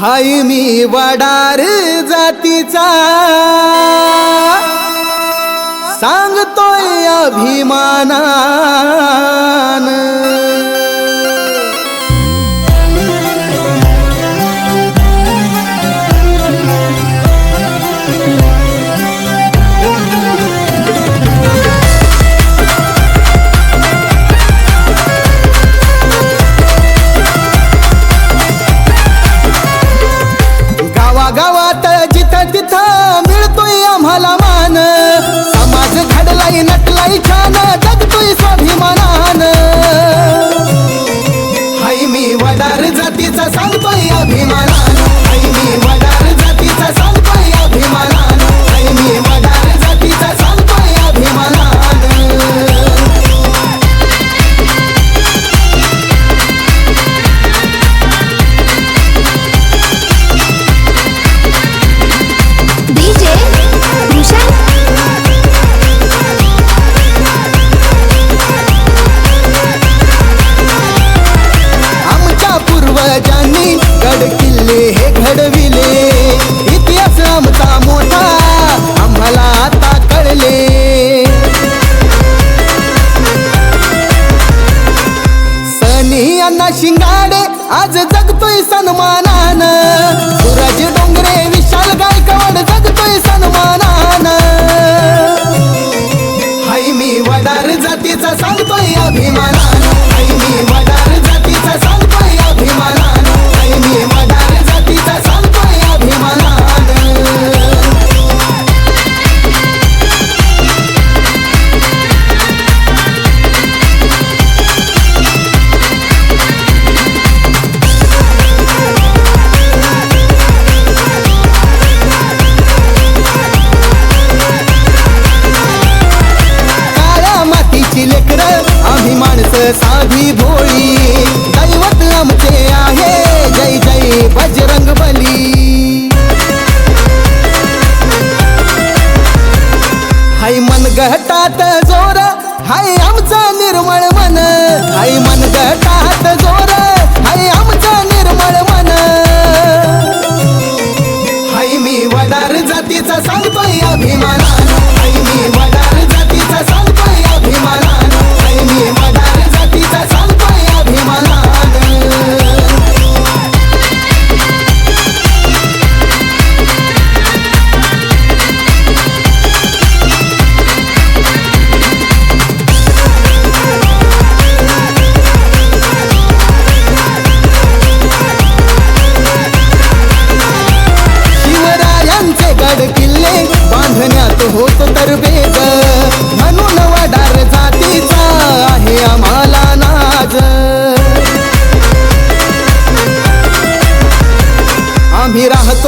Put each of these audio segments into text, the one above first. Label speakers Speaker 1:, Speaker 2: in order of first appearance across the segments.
Speaker 1: हाय मी वडार जातीचा. सांगतोय अभिमाना. घडविले. इतिहास आमचा मोठा आम्हाला आता कळले. सनी अण्णा शिंगाडे आज जगतोय सन्मानान. सूरज डोंगरे विशाल गायकवाड जगतोय सन्मानान. हाय मी वडार जातीचा सांगतोय अभिमानान. आम्ही साधी भोळी. दैवत आमचे आहे. जय जय बजरंग बली हाय मन गटात जोर. हाय आमचं निर्मळ मन. हाय मन गटात जोर. हाय आमचं निर्मळ मन. हाय मी वडार जातीचा सांगतोय अभिमाना.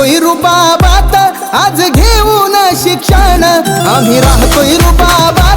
Speaker 1: राहतोय रुबाबात. आज घेऊन शिक्षण. आम्ही राहतोय रुबाबात.